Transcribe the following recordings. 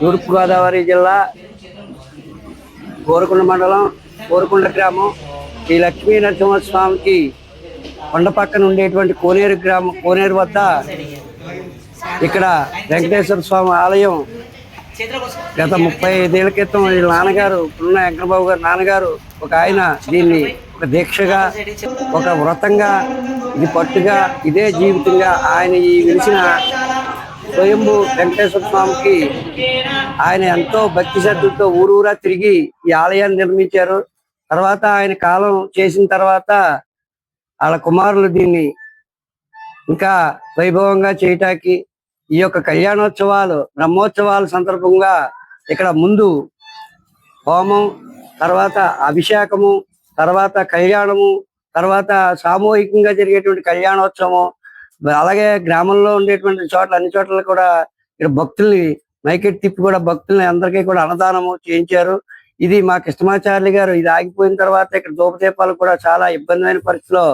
తూర్పుగోదావరి జిల్లా కోరుకొండ మండలం కోరుకొండ గ్రామం. ఈ లక్ష్మీ నరసింహస్వామికి కొండ పక్కన ఉండేటువంటి కోనేరు గ్రామం కోనేరు వద్ద ఇక్కడ వెంకటేశ్వర స్వామి ఆలయం గత ముప్పై ఐదేళ్ళ క్రితం వీళ్ళ నాన్నగారు ఉన్న వెంకటబాబు గారు నాన్నగారు ఒక ఆయన దీన్ని ఒక దీక్షగా ఒక వ్రతంగా ఇది పట్టుగా ఇదే జీవితంగా ఆయన ఈ వెలిసిన స్వయంభు వెంకటేశ్వర స్వామికి ఆయన ఎంతో భక్తి శ్రద్ధలతో ఊరూరా తిరిగి ఈ ఆలయాన్ని నిర్మించారు. తర్వాత ఆయన కాలం చేసిన తర్వాత వాళ్ళ కుమారులు దీన్ని ఇంకా వైభవంగా చేయటానికి ఈ యొక్క కళ్యాణోత్సవాలు బ్రహ్మోత్సవాల సందర్భంగా ఇక్కడ ముందు హోమం తర్వాత అభిషేకము తర్వాత కళ్యాణము తర్వాత సామూహికంగా జరిగేటువంటి కళ్యాణోత్సవం అలాగే గ్రామంలో ఉండేటువంటి చోట్ల అన్ని చోట్ల కూడా ఇక్కడ భక్తుల్ని మైకెట్ తిప్పి కూడా భక్తుల్ని అందరికీ కూడా అన్నదానము చేయించారు. ఇది మా కృష్ణమాచార్య గారు ఇది ఆగిపోయిన తర్వాత ఇక్కడ దూపదీపాలు కూడా చాలా ఇబ్బందిమైన పరిస్థితిలో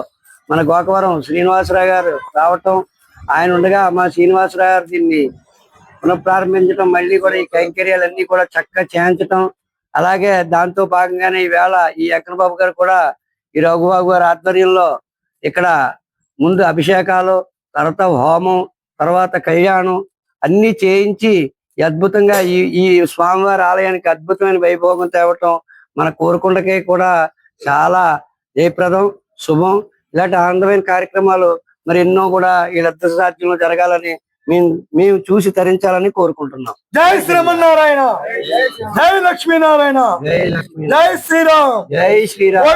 మన గోకవరం శ్రీనివాసరావు గారు రావటం ఆయన ఉండగా మా శ్రీనివాసరావు గారు దీన్ని పునఃప్రారంభించడం మళ్ళీ కూడా ఈ కైంకర్యాలన్నీ కూడా చక్కగా చేయించటం అలాగే దాంతో భాగంగానే ఈవేళ ఈ బాబు గారు కూడా ఈ రఘుబాబు గారి ఆధ్వర్యంలో ఇక్కడ ముందు అభిషేకాలు తర్వాత హోమం తర్వాత కళ్యాణం అన్ని చేయించి అద్భుతంగా ఈ ఈ స్వామివారి ఆలయానికి అద్భుతమైన వైభోగం తేవటం మన కోరుకుండకే కూడా చాలా జయప్రదం శుభం. ఇలాంటి ఆనందమైన కార్యక్రమాలు మరి ఎన్నో కూడా ఈ రద్ద సాధ్యంలో జరగాలని మేము మేము చూసి తరించాలని కోరుకుంటున్నాం. జై శ్రీమన్నారాయణ జై లక్ష్మీనారాయణ జై శ్రీరామ్. జై శ్రీరామ్.